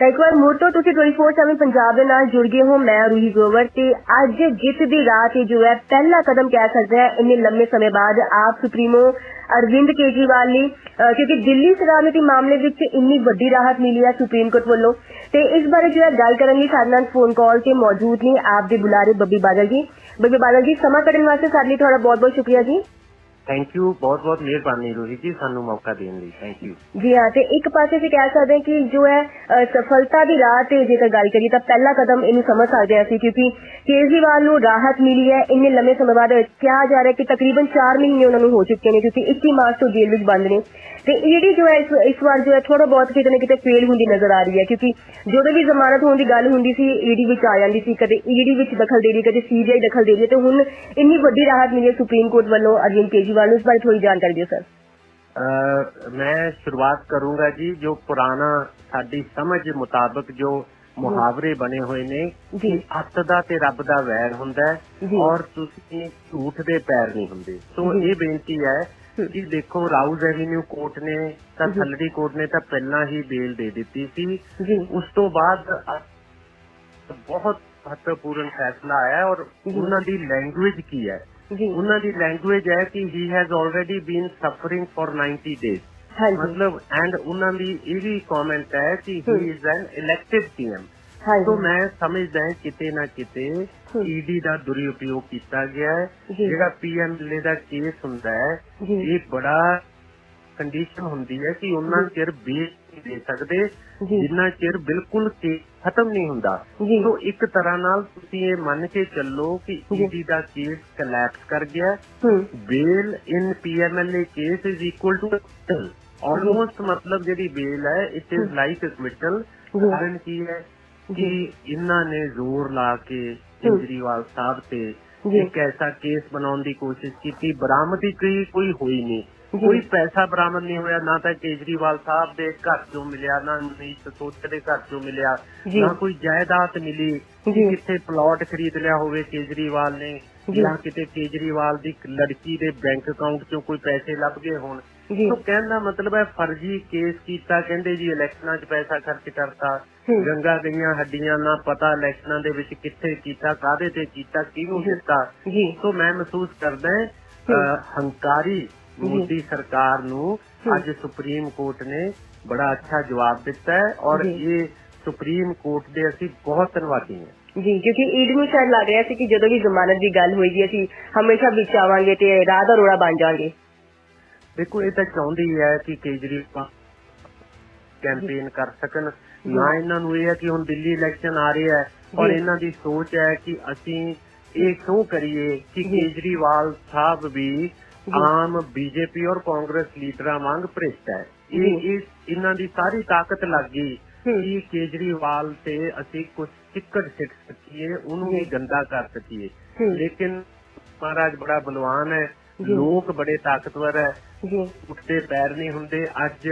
ਤਾਂ ਇੱਕ ਵਾਰ ਮੁੜ ਤੋਂ ਤੁਸੀਂ 24/7 ਪੰਜਾਬ ਦੇ ਨਾਲ ਜੁੜ ਗਏ ਹੋ, ਮੈਂ ਰੂਹੀ ਗੋਵਰ ਤੇ ਅੱਜ ਜਿੱਤ ਦੀ ਰਾਹ ਤੇ ਜੋ ਹੈ, ਪਹਿਲਾ ਕਦਮ ਕਹਿ ਸਕਦੇ ਹਾਂ, ਇੰਨੇ ਲੰਮੇ ਸਮੇਂ ਬਾਅਦ ਆਪ ਸੁਪਰੀਮੋ ਅਰਵਿੰਦ ਕੇਜਰੀਵਾਲ ਨੇ ਕਿਉਂਕਿ ਦਿੱਲੀ ਸਰਾਮਤੀ ਮਾਮਲੇ ਵਿੱਚ ਇੰਨੀ ਵੱਡੀ ਰਾਹਤ ਮਿਲੀ ਹੈ ਸੁਪਰੀਮ ਕੋਰਟ ਵੱਲੋਂ। ਤੇ ਇਸ ਬਾਰੇ ਜੋ ਹੈ, ਗੱਲ ਕਰਨ ਲਈ ਸਾਡੇ ਨਾਲ ਫੋਨ ਕਾਲ ਤੇ ਮੌਜੂਦ ਨੇ, ਆਪ ਦੇ ਬੁਲਾਰੇ ਬੱਬੀ ਬਾਦਲ ਜੀ। ਬੱਬੀ ਬਾਦਲ ਜੀ, ਸਮਾਂ ਕੱਢਣ ਵਾਸਤੇ ਸਾਡੇ ਲਈ ਤੁਹਾਡਾ ਬਹੁਤ ਬਹੁਤ ਸ਼ੁਕਰੀਆ ਜੀ। ਥੈਂਕ ਯੂ ਬਹੁਤ ਬਹੁਤ ਮਿਹਰਬਾਨੀ ਰੋਹਿਤ ਜੀ ਸਾਨੂੰ ਮੌਕਾ ਦੇਣ ਲਈ। ਥੈਂਕ ਯੂ ਜੀ ਹਾਂ, ਤੇ ਇੱਕ ਪਾਸੇ ਅਸੀਂ ਕਹਿ ਸਕਦੇ ਹਾਂ ਕਿ ਜੋ ਹੈ ਸਫਲਤਾ ਦੀ ਰਾਹ ਤੇ ਜੇਕਰ ਗੱਲ ਕਰੀਏ ਤਾਂ ਪਹਿਲਾ ਕਦਮ ਇਹਨੂੰ ਸਮਝ ਸਕਦੇ ਹਾਂ ਅਸੀਂ ਕਿਉਂਕਿ ਕੇਜਰੀਵਾਲ ਨੂੰ ਰਾਹਤ ਮਿਲੀ ਹੈ ਇੰਨੇ ਲੰਮੇ ਸਮੇਂ ਬਾਅਦ। ਕਿਹਾ ਜਾ ਰਿਹਾ ਕਿ ਤਕਰੀਬਨ 4 ਮਹੀਨੇ ਉਹਨਾਂ ਨੂੰ ਹੋ ਚੁੱਕੇ ਨੇ ਕਿਉਂਕਿ 21 ਮਾਰਚ ਤੋਂ ਜੇਲ੍ਹ ਵਿੱਚ ਬੰਦ ਨੇ। ਤੇ ਈਡੀ ਜੋ ਹੈ, ਇਸ ਵਾਰ ਜੋ ਹੈ ਥੋੜਾ ਬਹੁਤ ਕਿਤੇ ਨਾ ਕਿਤੇ ਫੇਲ ਹੁੰਦੀ ਨਜ਼ਰ ਆ ਰਹੀ ਹੈ ਕਿਉਂਕਿ ਜਦੋਂ ਵੀ ਜ਼ਮਾਨਤ ਹੋਣ ਦੀ ਗੱਲ ਹੁੰਦੀ ਸੀ, ਈਡੀ ਵਿੱਚ ਆ ਜਾਂਦੀ ਸੀ, ਕਦੇ ਈਡੀ ਵਿੱਚ ਦਖਲ ਦੇ ਰਹੀ ਕਦੇ ਸੀਬੀਆਈ ਦਖਲ ਦੇ ਰਹੀ ਹੈ ਤੇ ਹੁਣ ਇੰਨੀ ਵੱਡੀ ਰਾਹਤ ਮਿਲੀ ਹੈ ਸੁਪਰੀਮ ਕੋਰਟ ਵੱਲੋਂ ਅਰਵਿੰਦ ਕੇਜਰੀ ਇਸ ਬਾਰੇ ਥੋੜੀ ਜਾਣਕਾਰੀ ਦਿਓ ਸਰ ਅਹ ਮੈਂ ਸ਼ੁਰੂਆਤ ਕਰੂੰਗਾ ਜੀ ਜੋ ਪੁਰਾਣਾ ਸਾਡੀ ਸਮਝ ਮੁਤਾਬਕ ਜੋ ਮੁਹਾਵਰੇ ਬਣੇ ਹੋਏ ਨੇ ਕਿ ਅੱਤ ਦਾ ਤੇ ਰੱਬ ਦਾ ਵੈਰ ਹੁੰਦਾ। ਔਰ ਤੁਸੀਂ ਝੂਠ ਦੇ ਪੈਰ ਨਹੀਂ ਹੁੰਦੇ ਸੋ। ਇਹ ਬੇਨਤੀ ਹੈ। ਕਿ ਦੇਖੋ ਰਾਉਜ਼ ਐਵੀਨਿਊ ਕੋਰਟ ਨੇ ਤਾਂ। ਥੱਲੜੀ ਕੋਰਟ ਨੇ ਤਾਂ ਪਹਿਲਾਂ ਹੀ ਬੇਲ ਦੇ ਦਿੱਤੀ ਸੀ ਉਸ ਤੋਂ ਬਾਅਦ ਬਹੁਤ ਮਹੱਤਵਪੂਰਨ ਫੈਸਲਾ ਆਇਆ ਔਰ। ਉਹਨਾਂ ਦੀ ਲੈਂਗੁਏਜ ਕੀ ਹੈ ਜੀ। ਉਹਨਾਂ ਦੀ ਲੈਂਗੁਏਜ ਹੈ ਕਿ he has already been suffering for 90 days ਹਾਂਜੀ। ਮਤਲਬ ਐਂਡ ਉਹਨਾਂ ਦੀ ਇਹ ਵੀ ਕਮੈਂਟ ਹੈ ਕਿ। ਹੀ। ਇਜ਼ ਐਨ ਇਲੈਕਟਿਵ ਪੀਐਮ ਹਾਂਜੀ। ਸੋ ਮੈਂ ਸਮਝਦਾ ਹਾਂ ਕਿਤੇ ਨਾ ਕਿਤੇ। ਈਡੀ ਦਾ ਦੁਰਉਪਯੋਗ ਕੀਤਾ ਗਿਆ ਹੈ। ਜੀ। ਜਿਹੜਾ ਪੀਐਮਐਲਏ ਦਾ ਕੇਸ ਹੁੰਦਾ ਹੈ ਜੀ। ਇਹ ਬੜਾ ਕੰਡੀਸ਼ਨ ਹੁੰਦੀ ਹੈ ਕਿ ਉਹਨਾਂ। ਚਿਰ ਬੇਲ ਨਹੀਂ ਦੇ ਸਕਦੇ। ਜੀ। ਜਿੰਨਾ ਚਿਰ ਬਿਲਕੁਲ ਕੇਸ ਖਤਮ ਨਹੀਂ ਹੁੰਦਾ ਸੋ ਇੱਕ ਤਰ੍ਹਾਂ ਨਾਲ ਤੁਸੀਂ ਇਹ ਮੰਨ ਕੇ ਚੱਲੋ ਕਿ। ਈਡੀ ਦਾ ਕੇਸ ਕਲੈਪਸ ਕਰ ਗਿਆ in PMLA case is equal to acquittal. Almost ਮਤਲਬ ਜਿਹੜੀ bail ਹੈ it is hmm. like acquittal ਜੀ। ਕਾਰਨ ਕੀ ਹੈ। ਕਿ ਇਹਨਾਂ ਨੇ ਜ਼ੋਰ ਲਾ ਕੇ ਕੇਜਰੀਵਾਲ ਸਾਹਿਬ ਤੇ। ਇੱਕ ਐਸਾ ਕੇਸ ਬਣਾਉਣ ਦੀ ਕੋਸ਼ਿਸ਼ ਕੀਤੀ ਬਰਾਮਦੀ ਕੋਈ ਕੋਈ ਹੋਈ ਨਹੀਂ। ਕੋਈ ਪੈਸਾ ਬਰਾਮਦ ਨਹੀਂ ਹੋਇਆ ਨਾ ਤਾਂ ਕੇਜਰੀਵਾਲ ਸਾਹਿਬ ਦੇ ਘਰ ਚੋਂ ਮਿਲਿਆ ਨਾ ਮਨੀਸ਼ ਸੋਚ ਦੇ ਘਰ ਚੋਂ ਮਿਲਿਆ। ਨਾ ਕੋਈ ਜਾਇਦਾਦ ਮਿਲੀ। ਕਿੱਥੇ ਪਲਾਟ ਖਰੀਦ ਲਿਆ ਹੋਵੇ ਕੇਜਰੀਵਾਲ ਨੇ ਜੀ। ਕਿਤੇ ਕੇਜਰੀਵਾਲ ਦੀ ਲੜਕੀ ਦੇ ਬੈਂਕ ਅਕਾਊਂਟ ਚੋਂ ਕੋਈ ਪੈਸੇ ਲੱਭ ਗਏ ਹੋਣ ਸੋ ਕਹਿਣ ਦਾ ਮਤਲਬ ਹੈ ਫਰਜ਼ੀ ਕੇਸ ਕੀਤਾ ਕਹਿੰਦੇ ਜੀ ਇਲੈਕਸ਼ਨਾਂ 'ਚ ਪੈਸਾ ਖਰਚ ਕਰਤਾ। ਗੰਗਾ ਗਈਆਂ ਹੱਡੀਆਂ ਨਾ ਪਤਾ ਇਲੈਕਸ਼ਨਾਂ ਦੇ ਵਿੱਚ ਕਿੱਥੇ ਕੀਤਾ ਕਾਦੇ ਤੇ ਕੀਤਾ ਕਿਹਨੂੰ। ਦਿੱਤਾ ਸੋ ਮੈਂ ਮਹਿਸੂਸ ਕਰਦਾ ਹੰਕਾਰੀ ਮੋਦੀ ਸਰਕਾਰ ਨੂੰ। ਅੱਜ ਸੁਪਰੀਮ ਕੋਰਟ ਨੇ ਬੜਾ ਅੱਛਾ ਜਵਾਬ ਦਿੱਤਾ ਹੈ ਔਰ। ਇਹ ਸੁਪਰੀਮ ਕੋਰਟ ਦੇ ਅਸੀਂ ਬਹੁਤ ਧੰਨਵਾਦੀ ਹਾਂ ਜੀ ਕਿਉਂਕਿ ਈਡ ਨੂੰ ਸ਼ਾਇਦ ਲੱਗ ਰਿਹਾ ਸੀ ਕਿ ਜਦੋਂ ਵੀ ਜ਼ਮਾਨਤ ਦੀ ਗੱਲ ਹੋਏਗੀ ਅਸੀਂ ਹਮੇਸ਼ਾ ਵਿੱਚ ਆਵਾਂਗੇ ਤੇ ਰਾਹ ਦਾ ਰੋੜਾ ਬਣ ਜਾਵਾਂਗੇ ਦੇਖੋ ਇਹ ਤਾਂ ਚਾਹੁੰਦੀ ਹੈ ਕਿ ਕੇਜਰੀਵਾਲ ਕੈਂਪੇਨ ਕਰ ਸਕਣ ਨਾ ਇਹਨਾਂ ਨੂੰ ਇਹ ਹੈ ਕਿ ਹੁਣ ਦਿੱਲੀ ਇਲੈਕਸ਼ਨ ਆ ਰਿਹਾ ਹੈ ਔਰ। ਇਹਨਾਂ ਦੀ ਸੋਚ ਹੈ ਕਿ ਅਸੀਂ ਇਹ ਕਿਉਂ ਕਰੀਏ ਕਿ। ਕੇਜਰੀਵਾਲ ਸਾਹਿਬ ਵੀ ਆਮ ਬੀਜੇਪੀ ਔਰ ਕਾਂਗਰਸ ਲੀਡਰਾਂ ਵਾਂਗ ਭ੍ਰਿਸ਼ਟ ਹੈ ਇਹ। ਇਹ ਇਹਨਾਂ ਦੀ ਸਾਰੀ ਤਾਕਤ ਲੱਗ ਗਈ। ਕਿ ਕੇਜਰੀਵਾਲ ਤੇ ਅਸੀਂ ਕੁਝ ਚਿੱਕੜ ਸਿੱਟ ਸਕੀਏ ਉਹਨੂੰ ਵੀ। ਗੰਦਾ ਕਰ ਸਕੀਏ। ਲੇਕਿਨ ਮਹਾਰਾਜ ਬੜਾ ਬਲਵਾਨ ਹੈ। ਲੋਕ ਬੜੇ ਤਾਕਤਵਰ ਹੈ ਉੱਠਦੇ ਪੈਰ ਨਹੀਂ ਹੁੰਦੇ ਅੱਜ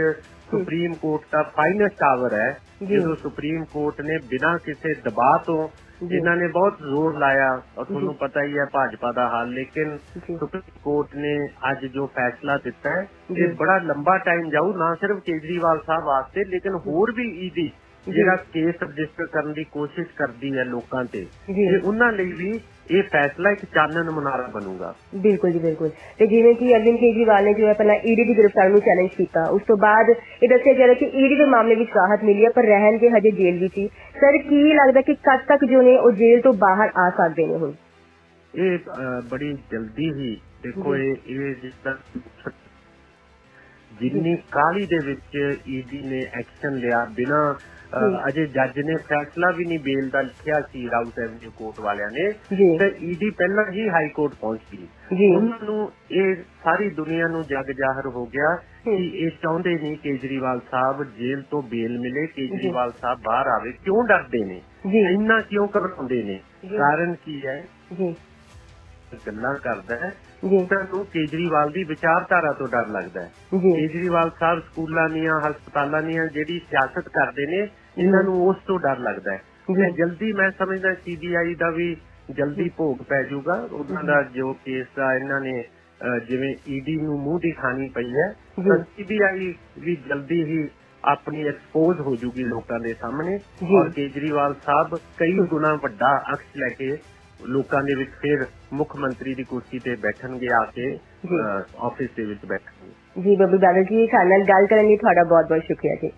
ਸੁਪਰੀਮ ਕੋਰਟ ਦਾ ਫਾਈਨੈਸਟ ਆਵਰ ਹੈ ਜੀ। ਜਦੋਂ ਸੁਪਰੀਮ ਕੋਰਟ ਨੇ ਬਿਨਾਂ ਕਿਸੇ ਦਬਾਅ ਤੋਂ। ਇਹਨਾਂ ਨੇ ਬਹੁਤ ਜ਼ੋਰ ਲਾਇਆ ਔਰ ਤੁਹਾਨੂੰ। ਪਤਾ ਹੀ ਹੈ ਭਾਜਪਾ ਦਾ ਹਾਲ ਲੇਕਿਨ। ਸੁਪਰੀਮ ਕੋਰਟ ਨੇ ਅੱਜ ਜੋ ਫੈਸਲਾ ਦਿੱਤਾ ਹੈ। ਇਹ ਬੜਾ ਲੰਬਾ ਟਾਈਮ ਜਾਊ ਨਾ ਸਿਰਫ ਕੇਜਰੀਵਾਲ ਸਾਹਿਬ ਵਾਸਤੇ ਲੇਕਿਨ ਹੋਰ ਵੀ ਈਡੀ ਜੀ। ਜਿਹੜਾ ਕੇਸ ਰਜਿਸਟਰ ਕਰਨ ਦੀ ਕੋਸ਼ਿਸ਼ ਕਰਦੀ ਹੈ ਲੋਕਾਂ ਤੇ ਜੀ। ਤੇ ਉਹਨਾਂ ਲਈ ਵੀ ਇਹ ਫੈਸਲਾ ਇੱਕ ਚਾਨਣ ਮੁਨਾਰਾ ਬਣੂਗਾ ਬਿਲਕੁਲ ਜੀ ਬਿਲਕੁਲ ਤੇ ਜਿਵੇਂ ਕਿ ਅਰਵਿੰਦ ਕੇਜਰੀਵਾਲ ਨੇ ਜੋ ਹੈ ਪਹਿਲਾਂ ਈਡੀ ਦੀ ਗ੍ਰਿਫਤਾਰੀ ਨੂੰ ਚੈਲੰਜ ਕੀਤਾ ਉਸ ਤੋਂ ਬਾਅਦ ਇਹ ਦੱਸਿਆ ਜਾ ਰਿਹਾ ਕਿ ਈਡੀ ਦੇ ਮਾਮਲੇ ਵਿੱਚ ਰਾਹਤ ਮਿਲੀ ਹੈ ਪਰ ਰਹਿਣਗੇ ਹਜੇ ਜੇਲ੍ਹ ਵਿੱਚ ਹੀ ਸਰ ਕੀ ਲੱਗਦਾ ਕਿ ਕਦ ਤੱਕ ਜੋ ਨੇ ਉਹ ਜੇਲ੍ਹ ਤੋਂ ਬਾਹਰ ਆ ਸਕਦੇ ਨੇ ਹੁਣ ਇਹ ਬੜੀ ਜਲਦੀ ਹੀ ਦੇਖੋ। ਇਹ ਇਹ ਜਿੱਦਾਂ ਜਿੰਨੀ ਕਾਲੀ ਦੇ ਵਿੱਚ ਈਡੀ ਨੇ ਐਕਸ਼ਨ ਲਿਆ ਬਿਨਾ। ਅਜੇ ਜੱਜ ਨੇ ਫੈਸਲਾ ਵੀ ਨਹੀਂ ਬੇਲ ਦਾ ਲਿਖਿਆ ਸੀ ਰਾਊਟ ਐਵਨਿਊ ਕੋਰਟ ਵਾਲਿਆਂ ਨੇ। ਤੇ ਈਡੀ ਪਹਿਲਾਂ ਹੀ ਹਾਈ ਕੋਰਟ ਪਹੁੰਚ ਗਈ। ਉਹਨਾਂ ਨੂੰ ਇਹ ਸਾਰੀ ਦੁਨੀਆ ਨੂੰ ਜਗ ਜਾਹਰ ਹੋ ਗਿਆ ਕਿ ਇਹ ਚਾਹੁੰਦੇ ਨਹੀਂ ਕੇਜਰੀਵਾਲ ਸਾਹਿਬ ਜੇਲ੍ਹ ਤੋਂ ਬੇਲ ਮਿਲੇ ਕੇਜਰੀਵਾਲ ਸਾਹਿਬ ਬਾਹਰ ਆਵੇ। ਕਿਉਂ ਡਰਦੇ ਨੇ? ਇੰਨਾ ਕਿਉਂ ਘਬਰਾਉਂਦੇ ਨੇ। ਕਾਰਨ ਕੀ ਹੈ? ਜੀ। ਗੱਲਾਂ ਕਰਦਾ ਹੈ। ਜੀ। ਉਹਨਾਂ ਨੂੰ ਕੇਜਰੀਵਾਲ ਦੀ ਵਿਚਾਰਧਾਰਾ ਤੋਂ ਡਰ ਲੱਗਦਾ ਹੈ। ਕੇਜਰੀਵਾਲ ਸਾਹਿਬ ਸਕੂਲਾਂ ਦੀਆਂ ਹਸਪਤਾਲਾਂ ਦੀਆਂ ਜਿਹੜੀ ਸਿਆਸਤ ਕਰਦੇ ਨੇ ਇਹਨਾਂ ਨੂੰ ਉਸ ਤੋਂ ਡਰ ਲੱਗਦਾ ਹੈ। ਤੇ ਜਲਦੀ ਮੈਂ ਸਮਝਦਾ ਸੀਬੀਆਈ ਦਾ ਵੀ ਜਲਦੀ ਭੋਗ ਪੈ ਜਾਊਗਾ। ਉਹਨਾਂ ਦਾ ਜੋ ਕੇਸ ਦਾ ਇਹਨਾਂ ਨੇ ਜਿਵੇਂ ਈਡੀ ਨੂੰ ਮੂੰਹ ਦਿਖਾਣੀ ਪਈ ਹੈ। ਤਾਂ ਸੀਬੀਆਈ ਵੀ ਜਲਦੀ ਹੀ ਆਪਣੀ ਐਕਸਪੋਜ਼ ਹੋ ਜੂਗੀ ਲੋਕਾਂ ਦੇ ਸਾਹਮਣੇ। ਔਰ ਕੇਜਰੀਵਾਲ ਸਾਹਿਬ ਕਈ ਗੁਣਾ ਵੱਡਾ ਅਕਸ ਲੈ ਕੇ ਲੋਕਾਂ ਦੇ ਵਿੱਚ ਫਿਰ ਮੁੱਖ ਮੰਤਰੀ ਦੀ ਕੁਰਸੀ ਤੇ ਬੈਠਣਗੇ ਆ ਕੇ। ਆਫਿਸ ਦੇ ਵਿੱਚ ਬੈਠਣਗੇ। ਜੀ ਬੱਬੀ ਬਾਦਲ ਜੀ ਸਾਡੇ ਨਾਲ ਗੱਲ ਕਰਨ ਲਈ ਤੁਹਾਡਾ ਬਹੁਤ ਬਹੁਤ ਸ਼ੁਕਰੀਆ ਜੀ।